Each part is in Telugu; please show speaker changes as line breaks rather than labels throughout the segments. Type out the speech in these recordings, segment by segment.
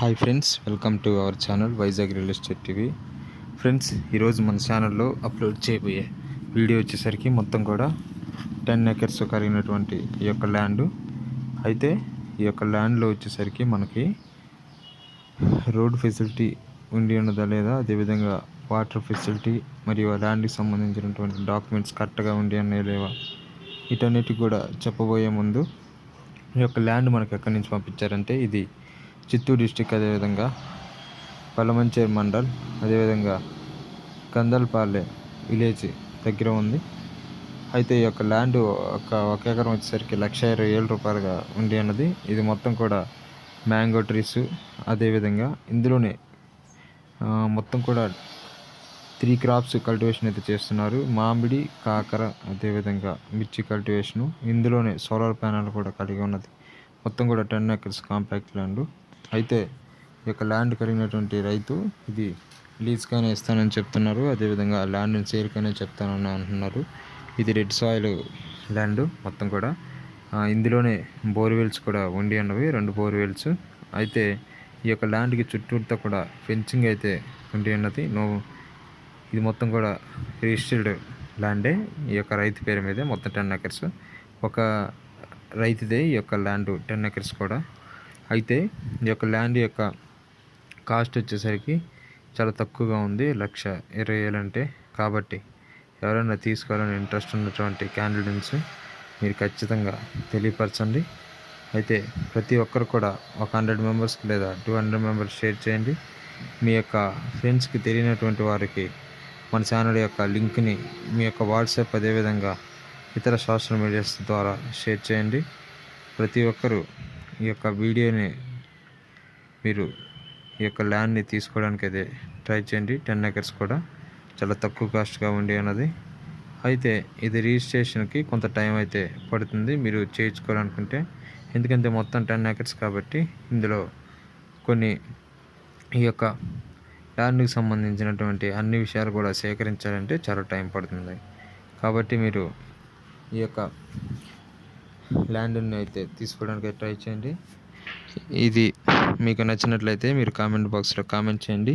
Hi friends welcome to our channel Vizag real estate TV. Friends ఈరోజు మన ఛానల్లో అప్లోడ్ చేయబోయే వీడియో వచ్చేసరికి మొత్తం కూడా టెన్ ఎకర్స్ కలిగినటువంటి ఈ యొక్క ల్యాండ్. అయితే ఈ యొక్క ల్యాండ్లో వచ్చేసరికి మనకి రోడ్ ఫెసిలిటీ ఉండి ఉన్నదా లేదా అదేవిధంగా వాటర్ ఫెసిలిటీ మరియు ల్యాండ్కి సంబంధించినటువంటి డాక్యుమెంట్స్ కరెక్ట్గా ఉండి ఉన్నాయా లేవా వీటన్నిటికి కూడా చెప్పబోయే ముందు ఈ యొక్క ల్యాండ్ మనకు ఎక్కడి నుంచి పంపించారంటే ఇది చిత్తూరు డిస్టిక్ అదేవిధంగా పలమంచేరు మండల్ అదేవిధంగా కందల్పాలె విలేజ్ దగ్గర ఉంది. అయితే ఈ యొక్క ల్యాండ్ ఒక ఒక ఎకరం వచ్చేసరికి లక్ష ఇరవై ఏళ్ళ రూపాయలుగా ఉంది అన్నది. ఇది మొత్తం కూడా మ్యాంగో ట్రీస్ అదేవిధంగా ఇందులోనే మొత్తం కూడా త్రీ క్రాప్స్ కల్టివేషన్ అయితే చేస్తున్నారు. మామిడి కాకర అదేవిధంగా మిర్చి కల్టివేషను ఇందులోనే సోలార్ ప్యానల్ కూడా కలిగి ఉన్నది. మొత్తం కూడా టెన్ ఎకర్స్ కాంపాక్ట్ ల్యాండ్. అయితే ఈ యొక్క ల్యాండ్ కలిగినటువంటి రైతు ఇది లీజ్గానే ఇస్తానని చెప్తున్నారు. అదేవిధంగా ల్యాండ్ని సేల్గానే చెప్తానని అంటున్నారు. ఇది రెడ్ సాయిల్ ల్యాండ్ మొత్తం కూడా. ఇందులోనే బోర్వెల్స్ కూడా ఉండి ఉన్నవి రెండు బోర్వెల్స్. అయితే ఈ యొక్క ల్యాండ్కి చుట్టూతో కూడా ఫెన్సింగ్ అయితే ఉండి ఉన్నది. నో ఇది మొత్తం కూడా రిజిస్టర్డ్ ల్యాండే ఈ యొక్క రైతు పేరు మీదే మొత్తం టెన్ ఎకర్స్. ఒక రైతుదే ఈ యొక్క ల్యాండ్ టెన్ ఎకర్స్ కూడా. అయితే ఈ యొక్క ల్యాండ్ యొక్క కాస్ట్ వచ్చేసరికి చాలా తక్కువగా ఉంది. లక్ష ఇరవై వేలు అంటే. కాబట్టి ఎవరైనా తీసుకోవాలని ఇంట్రెస్ట్ ఉన్నటువంటి క్యాండిడేట్స్ మీరు ఖచ్చితంగా తెలియపరచండి. అయితే ప్రతి ఒక్కరు కూడా ఒక హండ్రెడ్ మెంబర్స్కి లేదా టూ హండ్రెడ్ మెంబర్స్ షేర్ చేయండి. మీ యొక్క ఫ్రెండ్స్కి తెలియనటువంటి వారికి మన ఛానల్ యొక్క లింక్ని మీ యొక్క వాట్సాప్ అదేవిధంగా ఇతర సోషల్ మీడియాస్ ద్వారా షేర్ చేయండి. ప్రతి ఒక్కరూ ఈ యొక్క వీడియోని మీరు ఈ యొక్క ల్యాండ్ని తీసుకోవడానికి అయితే ట్రై చేయండి. టెన్ ఎకర్స్ కూడా చాలా తక్కువ కాస్ట్గా ఉండి అన్నది అయితే ఇది రిజిస్ట్రేషన్కి కొంత టైం అయితే పడుతుంది. మీరు చేయించుకోవాలనుకుంటే ఎందుకంటే మొత్తం టెన్ ఎకర్స్ కాబట్టి ఇందులో కొన్ని ఈ యొక్క ల్యాండ్కి సంబంధించినటువంటి అన్ని విషయాలు కూడా సేకరించాలంటే చాలా టైం పడుతుంది. కాబట్టి మీరు ఈ యొక్క ల్యాండ్ని అయితే తీసుకోవడానికి ట్రై చేయండి. ఇది మీకు నచ్చినట్లయితే మీరు కామెంట్ బాక్స్లో కామెంట్ చేయండి.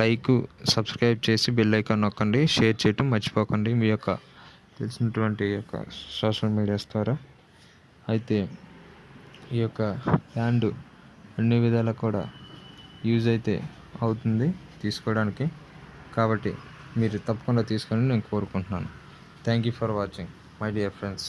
లైక్ సబ్స్క్రైబ్ చేసి బెల్ ఐకాన్ నొక్కండి. షేర్ చేయటం మర్చిపోకండి. మీ యొక్క తెలిసినటువంటి యొక్క సోషల్ మీడియాస్ ద్వారా అయితే ఈ యొక్క ల్యాండ్ అన్ని విధాలా కూడా యూజ్ అయితే అవుతుంది తీసుకోవడానికి. కాబట్టి మీరు తప్పకుండా తీసుకొని నేను కోరుకుంటున్నాను. Thank you for watching my dear friends.